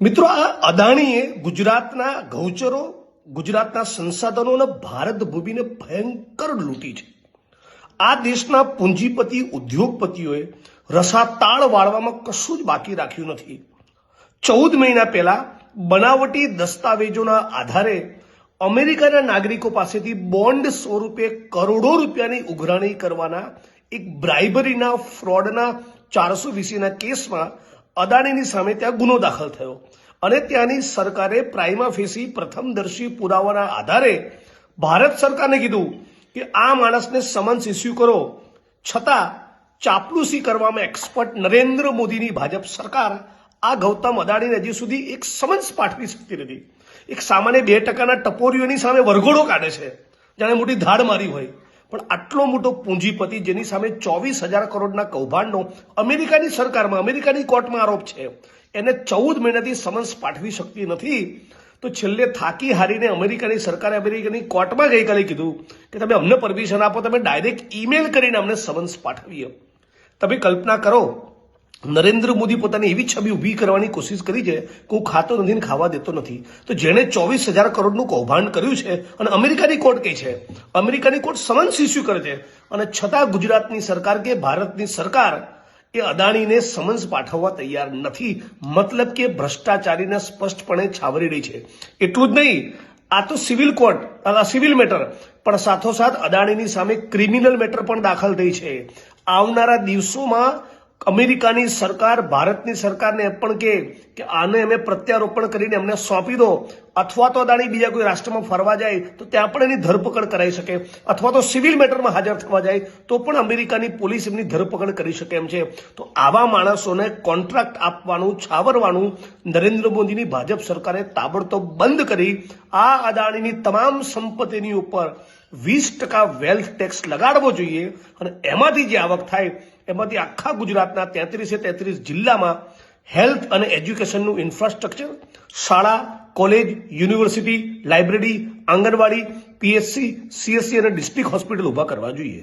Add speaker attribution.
Speaker 1: મિત્રો, આ અદાણીએ ગુજરાતના ગૌચરો, ગુજરાતના સંસાધનો ભારત ભૂમિને ભયંકર લૂંટી છે. આ દેશના પૂંજીપતિ, ઉદ્યોગપતિઓએ રસાતાળ વાળવામાં કશું જ બાકી રાખ્યું નથી. ચૌદ મહિના પહેલા બનાવટી દસ્તાવેજોના આધારે અમેરિકાના નાગરિકો પાસેથી બોન્ડ સ્વરૂપે કરોડો રૂપિયાની ઉઘરાણી કરવાના એક બ્રાઇબરીના, ફ્રોડના ચારસો વીસીના કેસમાં અદાણીની સામે ત્યાં ગુનો દાખલ થયો. અને ત્યાંની સરકારે પ્રાઇમા ફેસી પ્રથમદર્શી પુરાવાના આધારે ભારત સરકારને કીધું કે આ માણસને સમન્સ ઇસ્યુ કરો. છતાં ચાપલુસી કરવામાં એક્સપર્ટ નરેન્દ્ર મોદીની ભાજપ સરકાર આ ગૌતમ અદાણીને હજી સુધી એક સમન્સ પાઠવી શકતી નથી. એક સામાન્ય બે ટકાના ટપોરીઓની સામે વરઘોડો કાઢે છે. જાણે મોટી ધાડ મારી હોય. પણ આટલો મોટો પૂંજીપતિ જેની સામે ચોવીસ હજાર કરોડના કૌભાંડનો અમેરિકાની સરકારમાં, અમેરિકાની કોર્ટમાં આરોપ છે. એને ચૌદ મહિનાથી સમન્સ પાઠવી શકતી નથી. તો છેલ્લે થાકી હારીને અમેરિકાની સરકારે અમેરિકાની કોર્ટમાં ગઈકાલે કીધું કે તમે અમને પરમિશન આપો, તમે ડાયરેક્ટ ઈમેલ કરીને અમને સમન્સ પાઠવીએ. તમે કલ્પના કરો નરેન્દ્ર મોદી પોતાની એવી છબી ઊભી કરવાની કોશિશ કરી છે કે હું ખાતો નથી ખાવા દેતો નથી. તો જેણે ચોવીસ હજાર કરોડનું કૌભાંડ કર્યું છે અને અમેરિકાની કોર્ટ કહે છે, અમેરિકાની કોર્ટ સમન્સ ઇસ્યુ કરે છે અને છતાં ગુજરાતની સરકાર કે ભારતની સરકાર એ અદાણીને સમન્સ પાઠવવા તૈયાર નથી. મતલબ કે ભ્રષ્ટાચારીને સ્પષ્ટપણે છાવરી રહી છે. એટલું જ નહીં, આ તો સિવિલ કોર્ટ સિવિલ મેટર, પણ સાથોસાથ અદાણીની સામે ક્રિમિનલ મેટર પણ દાખલ થઈ છે. આવનારા દિવસોમાં અમેરિકાની સરકાર, ભારતની સરકારને એમ પણ કહે કે આને અમે પ્રત્યારોપણ કરીને અમને સોંપી દો, અથવા તો અદાણી બીજા કોઈ રાષ્ટ્રમાં ફરવા જાય, તો ત્યાં પણ એની ધરપકડ કરાઈ શકે. અથવા તો સિવિલ મેટરમાં હાજર થવા જાય, તો પણ અમેરિકાની પોલીસ એમની ધરપકડ કરી શકે એમ છે. તો આવા માણસોને કોન્ટ્રાક્ટ આપવાનું, છાવરવાનું નરેન્દ્ર મોદીની ભાજપ સરકારે તાબડતોબ બંધ કરી, આ અદાણીની તમામ સંપત્તિની ઉપર વીસ ટકા વેલ્થ ટેક્સ લગાડવો જોઈએ, અને એમાંથી જે આવક થાય એમાંથી આખા ગુજરાતના તેત્રીસે તેત્રીસ જિલ્લામાં હેલ્થ અને એજ્યુકેશનનું ઇન્ફ્રાસ્ટ્રક્ચર, શાળા, college, university, library, anganwadi, PHC, CSC અને ડિસ્ટ્રિક્ટ હોસ્પિટલ ઊભા કરવા જોઈએ.